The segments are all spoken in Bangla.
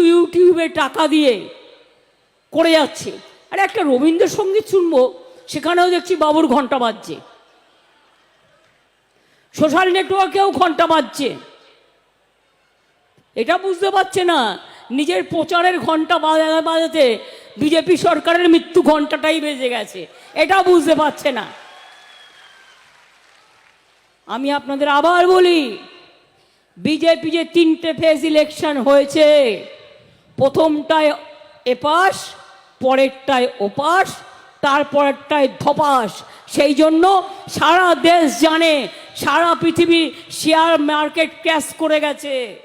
ইউটিউবে টাকা দিয়ে করে যাচ্ছে। আর একটা রবীন্দ্রসঙ্গীত শুনব, সেখানেও দেখছি বাবুর ঘণ্টা বাজছে। সোশ্যাল নেটওয়ার্কেও ঘণ্টা বাজছে। এটা বুঝতে পারছে না, নিজের প্রচারের ঘণ্টা বাজাতে বাজাতে বিজেপি সরকারের মৃত্যু ঘন্টাটাই বেজে গেছে। এটা বুঝতে পারছে না। আমি আপনাদের আবার বলি, বিজেপি যে তিনটে ফেজ ইলেকশন হয়েছে প্রথমটায় এপাশ, পরেরটায় ওপাশ, তারপরেরটায় ধপাস। সেই জন্য সারা দেশ জানে, সারা পৃথিবী শেয়ার মার্কেট ক্র্যাশ করে গেছে।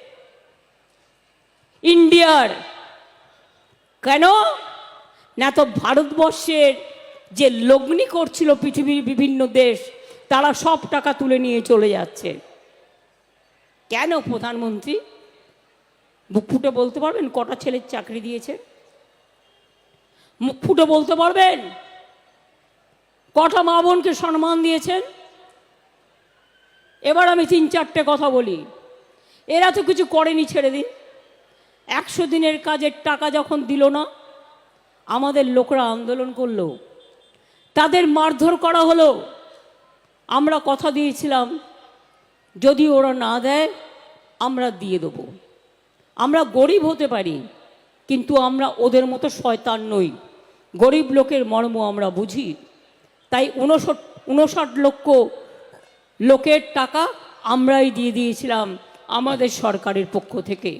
ইন্ডিয়ার কেন? না তো ভারতবর্ষের যে লগ্নি করছিল পৃথিবীর বিভিন্ন দেশ, তারা সব টাকা তুলে নিয়ে চলে যাচ্ছে। কেন প্রধানমন্ত্রী? মুখ ফুটে বলতে পারবেন? কটা ছেলের চাকরি দিয়েছে? মুখ ফুটে বলতে পারবেন? কটা মা বোনকে সম্মান দিয়েছেন? এবার আমি তিন চারটে কথা বলি। এরা তো কিছু করেনি ছেড়ে দিন। একশো দিনের কাজের টাকা যখন দিল না, আমাদের লোকরা আন্দোলন করল। তাদের মারধর করা হলো। আমরা কথা দিয়েছিলাম, যদি ওরা না দেয়, আমরা দিয়ে দেবো। আমরা গরিব হতে পারি, কিন্তু আমরা ওদের মতো শয়তান নই। গরিব লোকের মর্ম আমরা বুঝি। তাই উনষট উনষাট লক্ষ লোকের টাকা আমরাই দিয়ে দিয়েছিলাম আমাদের সরকারের পক্ষ থেকে।